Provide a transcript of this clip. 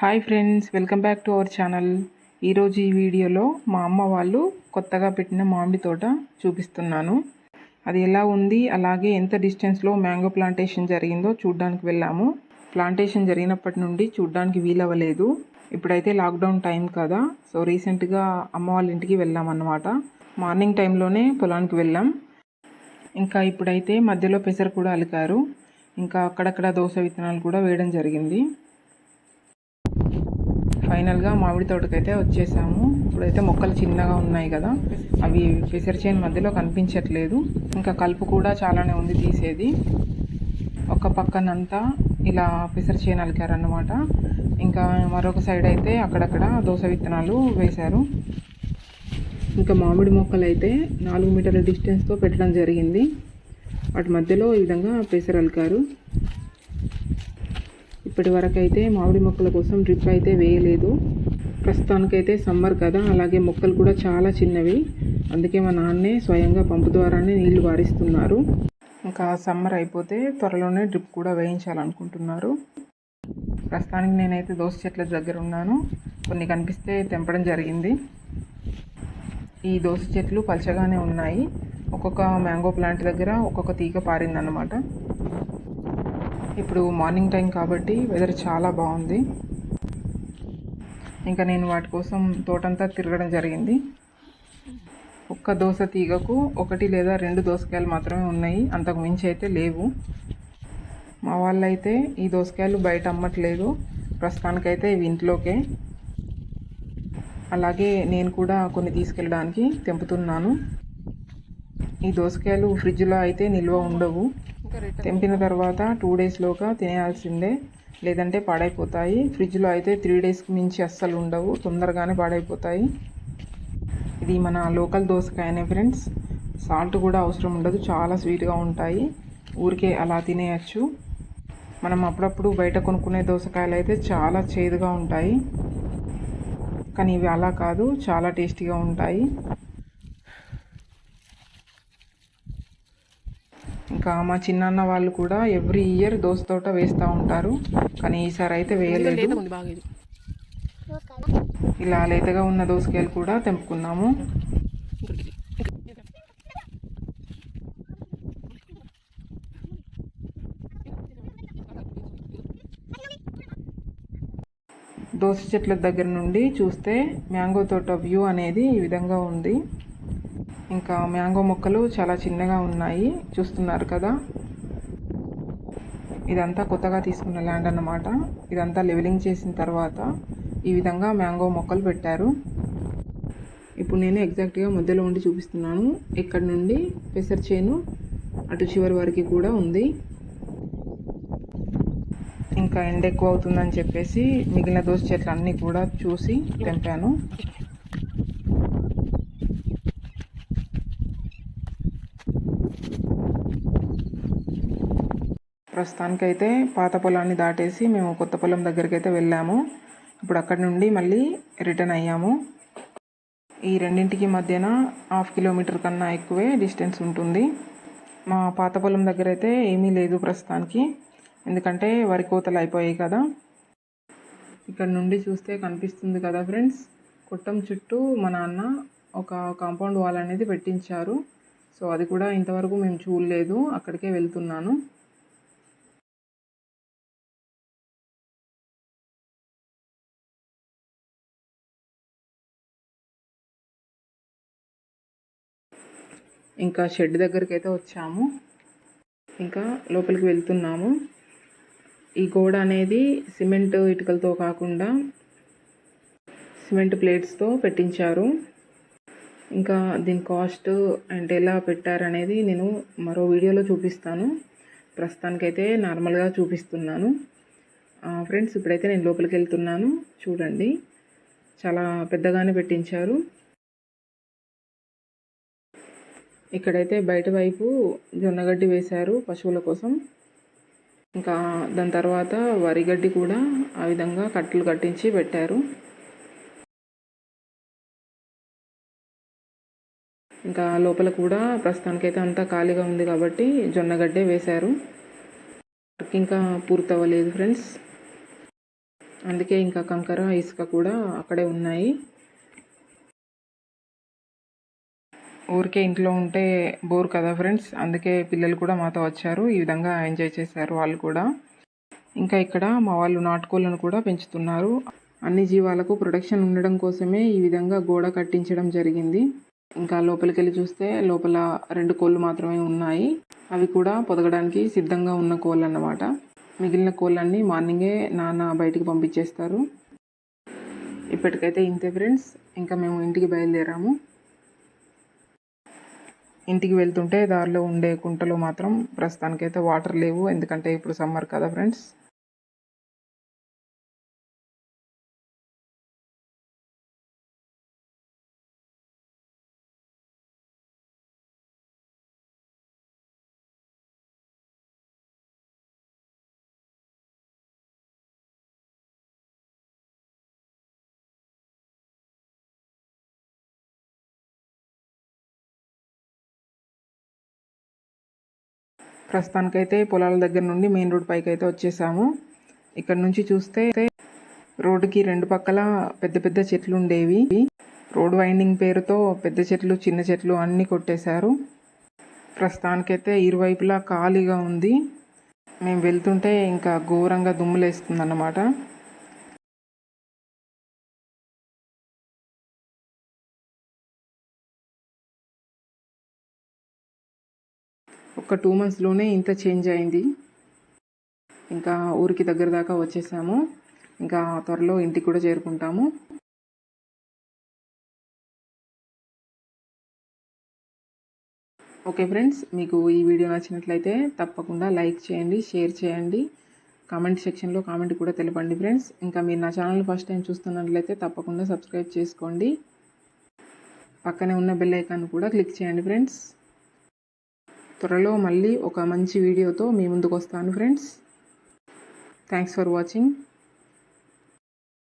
Hi friends welcome back to our channel. ఈరోజు ఈ వీడియోలో మా అమ్మ వాళ్ళు కొత్తగా పెట్టిన మామిడి తోట చూపిస్తున్నాను. అది ఎలా ఉంది? అలాగే ఎంత డిస్టెన్స్లో మ్యాంగో ప్లాంటేషన్ జరిగిందో చూడ్డానికి వెళ్ళాము. ప్లాంటేషన్ జరిగినప్పటి నుండి చూడ్డానికి వీలవ్వలేదు. ఇప్పుడైతే లాక్డౌన్ టైం కదా సో రీసెంట్గా అమ్మ వాళ్ళ ఇంటికి వెళ్ళామన్నమాట. మార్నింగ్ టైంలోనే పొలానికి వెళ్ళాం. ఇంకా ఇప్పుడైతే మధ్యలో పెసరు కూడా అలికారు. ఇంకా అక్కడక్కడ దోస విత్తనాలు కూడా వేయడం జరిగింది. ఫైనల్గా మామిడి తోటకైతే వచ్చేసాము. ఇప్పుడైతే మొక్కలు చిన్నగా ఉన్నాయి కదా. అవి పెసర చేను మధ్యలో కనిపించట్లేదు. ఇంకా కలుపు కూడా చాలానే ఉంది తీసేది. ఒక పక్కనంతా ఇలా పెసర చేను అలికారన్నమాట. ఇంకా మరొక సైడ్ అయితే అక్కడక్కడ దోస విత్తనాలు వేశారు. ఇంకా మామిడి మొక్కలు అయితే నాలుగు మీటర్ల డిస్టెన్స్తో పెట్టడం జరిగింది. వాటి మధ్యలో ఈ విధంగా పెసర అలికారు. ఇప్పటి వరకు అయితే మామిడి మొక్కల కోసం డ్రిప్ అయితే వేయలేదు. ప్రస్తుతానికైతే సమ్మర్ కదా అలాగే మొక్కలు కూడా చాలా చిన్నవి. అందుకే మా నాన్నే స్వయంగా పంపు ద్వారానే నీళ్ళు వారిస్తున్నారు. ఇంకా సమ్మర్ అయిపోతే త్వరలోనే డ్రిప్ కూడా వేయించాలనుకుంటున్నారు. ప్రస్తుతానికి నేనైతే దోస చెట్ల దగ్గర ఉన్నాను. కొన్ని కనిపిస్తే తెంపడం జరిగింది. ఈ దోస చెట్లు పలచగానే ఉన్నాయి. ఒక్కొక్క మ్యాంగో ప్లాంట్ దగ్గర ఒక్కొక్క తీగ పారిందన్నమాట. ఇప్పుడు మార్నింగ్ టైం కాబట్టి వెదర్ చాలా బాగుంది. ఇంకా నేను వాటి కోసం తోటంతా తిరగడం జరిగింది. ఒక్క దోస తీగకు ఒకటి లేదా రెండు దోసకాయలు మాత్రమే ఉన్నాయి. అంతకు మించి అయితే లేవు. మా వాళ్ళైతే ఈ దోసకాయలు బయట అమ్మట్లేదు. ప్రస్తుతానికైతే ఇవి ఇంట్లోకే. అలాగే నేను కూడా కొన్ని తీసుకెళ్ళడానికి తెంపుతున్నాను. ఈ దోసకాయలు ఫ్రిడ్జ్లో అయితే నిల్వ ఉండవు. తెంపిన తర్వాత టూ డేస్లోగా తినేయాల్సిందే. లేదంటే పాడైపోతాయి. ఫ్రిడ్జ్లో అయితే త్రీ డేస్కి మించి అస్సలు ఉండవు. తొందరగానే పాడైపోతాయి. ఇది మన లోకల్ దోసకాయనే ఫ్రెండ్స్ సాల్ట్ కూడా అవసరం ఉండదు. చాలా స్వీట్గా ఉంటాయి. ఊరికే అలా తినేయచ్చు. మనం అప్పుడప్పుడు బయట కొనుక్కునే దోసకాయలు అయితే చాలా చేదుగా ఉంటాయి. కానీ ఇవి అలా కాదు. చాలా టేస్టీగా ఉంటాయి. ఇంకా మా చిన్నాన్న వాళ్ళు కూడా ఎవ్రీ ఇయర్ దోస తోట వేస్తూ ఉంటారు. కానీ ఈసారి అయితే వేయలేదు. ఇలా లేతగా ఉన్న దోసకాయలు కూడా తెంపుకున్నాము. దోస చెట్ల దగ్గర నుండి చూస్తే మ్యాంగో తోట వ్యూ అనేది ఈ విధంగా ఉంది. ఇంకా మ్యాంగో మొక్కలు చాలా చిన్నగా ఉన్నాయి. చూస్తున్నారు కదా? ఇదంతా కొత్తగా తీసుకున్న ల్యాండ్ అన్నమాట. ఇదంతా లెవెలింగ్ చేసిన తర్వాత ఈ విధంగా మ్యాంగో మొక్కలు పెట్టారు. ఇప్పుడు నేను ఎగ్జాక్ట్గా మధ్యలో ఉండి చూపిస్తున్నాను. ఇక్కడ నుండి పెసర్ చేను అటు చివరి వరకు కూడా ఉంది. ఇంకా ఎండ ఎక్కువ అవుతుందని చెప్పేసి మిగిలిన దోస చెట్లు అన్నీ కూడా చూసి తెంపాను. ప్రస్తుతానికైతే పాత పొలాన్ని దాటేసి మేము కొత్త పొలం దగ్గరికి అయితే వెళ్ళాము. ఇప్పుడు అక్కడి నుండి మళ్ళీ రిటర్న్ అయ్యాము. ఈ రెండింటికి మధ్యన హాఫ్ కిలోమీటర్ కన్నా ఎక్కువే డిస్టెన్స్ ఉంటుంది. మా పాత పొలం దగ్గర అయితే ఏమీ లేదు ప్రస్తుతానికి. ఎందుకంటే వరి కోతలు అయిపోయాయి కదా. ఇక్కడ నుండి చూస్తే కనిపిస్తుంది కదా ఫ్రెండ్స్ కుట్టం చుట్టూ మా నాన్న ఒక కాంపౌండ్ వాల్ అనేది పెట్టించారు. సో అది కూడా ఇంతవరకు మేము చూడలేదు అక్కడికే వెళ్తున్నాను. ఇంకా షెడ్ దగ్గరికి అయితే వచ్చాము. ఇంకా లోపలికి వెళ్తున్నాము. ఈ గోడ అనేది సిమెంట్ ఇటుకలతో కాకుండా సిమెంట్ ప్లేట్స్తో పెట్టించారు. ఇంకా దీని కాస్ట్ అంటే ఎలా పెట్టారనేది నేను మరో వీడియోలో చూపిస్తాను. ప్రస్తుతానికైతే నార్మల్గా చూపిస్తున్నాను. ఫ్రెండ్స్ ఇప్పుడైతే నేను లోపలికి వెళ్తున్నాను. చూడండి. చాలా పెద్దగానే పెట్టించారు. ఇక్కడైతే బయట వైపు జొన్నగడ్డి వేశారు పశువుల కోసం. ఇంకా దాని తర్వాత వరి గడ్డి కూడా ఆ విధంగా కట్టలు కట్టించి పెట్టారు. ఇంకా లోపల కూడా ప్రస్తుతానికైతే అంతా ఖాళీగా ఉంది కాబట్టి జొన్నగడ్డే వేశారు. వర్క్ ఇంకా పూర్తవ్వలేదు ఫ్రెండ్స్. అందుకే ఇంకా కంకర ఇసుక కూడా అక్కడే ఉన్నాయి. ఊరికే ఇంట్లో ఉంటే బోర్ కదా ఫ్రెండ్స్? అందుకే పిల్లలు కూడా మాతో వచ్చారు. ఈ విధంగా ఎంజాయ్ చేశారు వాళ్ళు కూడా. ఇంకా ఇక్కడ మా వాళ్ళు నాటుకోళ్ళను కూడా పెంచుతున్నారు. అన్ని జీవాలకు ప్రొటెక్షన్ ఉండడం కోసమే ఈ విధంగా గోడ కట్టించడం జరిగింది. ఇంకా లోపలికి వెళ్ళి చూస్తే లోపల రెండు కోళ్ళు మాత్రమే ఉన్నాయి. అవి కూడా పొదగడానికి సిద్ధంగా ఉన్న కోళ్ళు అన్నమాట మిగిలిన కోళ్ళన్నీ మార్నింగే నాన్న బయటికి పంపించేస్తారు. ఇప్పటికైతే ఇంతే ఫ్రెండ్స్. ఇంకా మేము ఇంటికి బయలుదేరాము. ఇంటికి వెళ్తుంటే దారిలో ఉండే కుంటలో మాత్రం ప్రస్తుతానికైతే వాటర్ లేవు. ఎందుకంటే ఇప్పుడు సమ్మర్ కదా ఫ్రెండ్స్. ప్రస్తుతానికైతే పొలాల దగ్గర నుండి మెయిన్ రోడ్ పైకి అయితే వచ్చేసాము. ఇక్కడ నుంచి చూస్తే రోడ్డుకి రెండు పక్కల పెద్ద పెద్ద చెట్లు ఉండేవి. రోడ్ వైండింగ్ పేరుతో పెద్ద చెట్లు చిన్న చెట్లు అన్నీ కొట్టేశారు. ప్రస్తుతానికైతే ఇరువైపులా ఖాళీగా ఉంది. మేము వెళ్తుంటే ఇంకా ఘోరంగా దుమ్ములేస్తుంది అన్నమాట ఒక టూ మంత్స్లోనే ఇంత చేంజ్ అయింది. ఇంకా ఊరికి దగ్గర దాకా వచ్చేసాము. ఇంకా త్వరలో ఇంటికి కూడా చేరుకుంటాము. ఓకే ఫ్రెండ్స్ మీకు ఈ వీడియో నచ్చినట్లయితే తప్పకుండా లైక్ చేయండి షేర్ చేయండి. కామెంట్ సెక్షన్లో కామెంట్ కూడా తెలపండి ఫ్రెండ్స్. ఇంకా మీరు నా ఛానల్ ఫస్ట్ టైం చూస్తున్నట్లయితే తప్పకుండా సబ్స్క్రైబ్ చేసుకోండి. పక్కనే ఉన్న బెల్ ఐకాన్ కూడా క్లిక్ చేయండి ఫ్రెండ్స్. త్వరలో మళ్ళీ ఒక మంచి వీడియోతో మీ ముందుకు వస్తాను ఫ్రెండ్స్. Thanks for watching